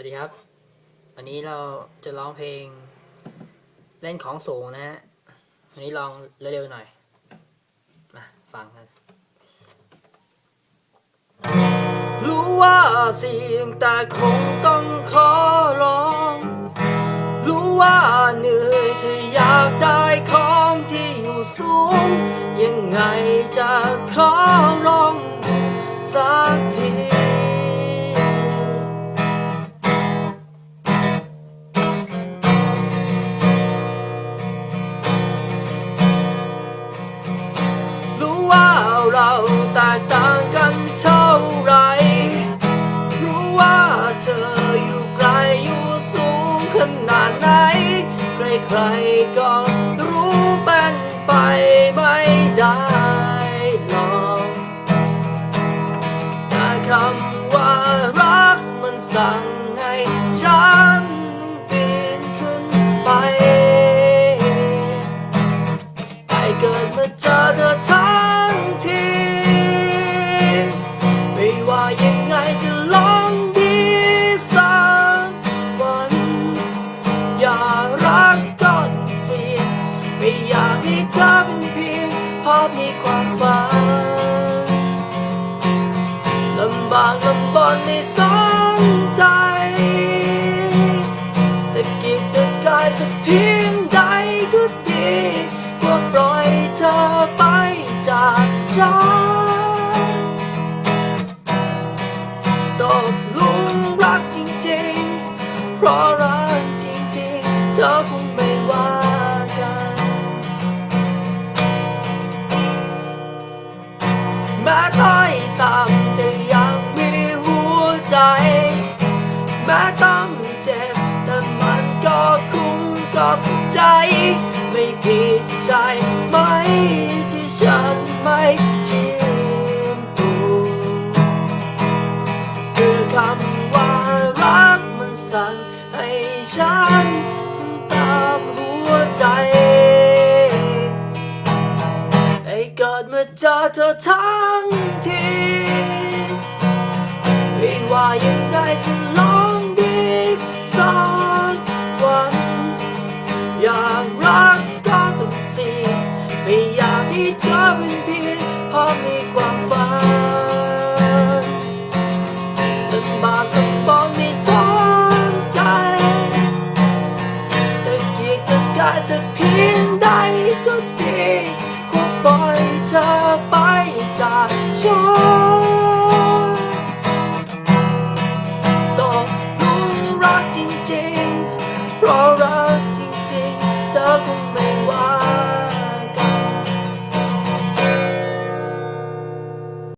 วัสดีครับ วันนี้เราจะร้องเพลงเล่นของสูงนะฮะวันนี้ลองเร็วๆหน่อยมาฟังกัน รู้ว่าเสียงแต่คงต้องขอร้อง รู้ว่าเหนื่อยถ้าอยากได้ของที่อยู่สูง ยังไงจะขอร้องสัก ดไหน ใครๆก็รู้เป็นไปไม่ได้หรอกแต่คำว่ารักมันสั่งให้ฉันปีนขึ้นไปไปเกิดมาเจอเธอทั้งที ไม่ว่ายังไงจะลอากก่อนเสียไม่อยากให้เธอเป็นเพียงภาพในความฝันลำบากลำบนไม่สนใจแต่กิจแต่กายสักเพียงใดก็ดีกว่าปล่อยเธอไปจากฉัน แม้ต้อยต่ำแต่ยังมีหัวใจ แม้ต้องเจ็บแต่มันก็คุ้มก็สุขใจ ไม่ผิดใจไหมที่ฉันไม่ชิมตัวคือคำว่ารักมันสั่งให้ฉันตามหัวใจ เกิดเมาเจอเธอทั้งทีไม่ว่ายังไงจะลองดีสักวัน อยากรักก็ต้องเสี่ยงไม่อยากให้เธอเป็นเพียงพอมีความฝันลำบากลำบนไม่สนใจแต่เกียรติกายสักเพียงใด ปล่อยเธอไปจากฉันตกลุมรักจริงๆเพราะรักจริงๆเธอคง